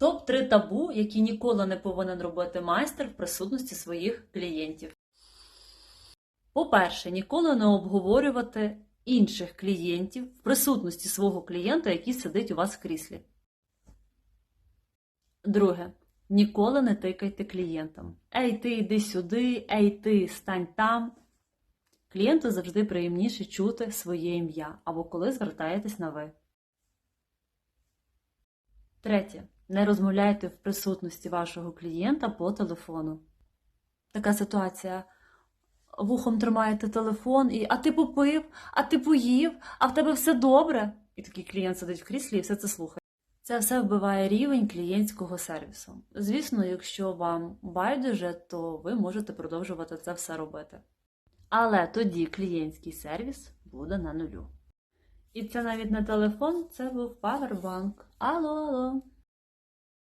Топ-3 табу, які ніколи не повинен робити майстер в присутності своїх клієнтів. По-перше, ніколи не обговорювати інших клієнтів в присутності свого клієнта, який сидить у вас в кріслі. Друге. Ніколи не тикайте клієнтам. Ей, ти йди сюди, ей, ти стань там. Клієнту завжди приємніше чути своє ім'я або коли звертаєтесь на ви. Третє. Не розмовляйте в присутності вашого клієнта по телефону. Така ситуація. Вухом тримаєте телефон і а ти попив, а ти поїв, а в тебе все добре. І такий клієнт сидить в кріслі і все це слухає. Це все вбиває рівень клієнтського сервісу. Звісно, якщо вам байдуже, то ви можете продовжувати це все робити. Але тоді клієнтський сервіс буде на нулю. І це навіть не телефон, це був павербанк. Алло, алло.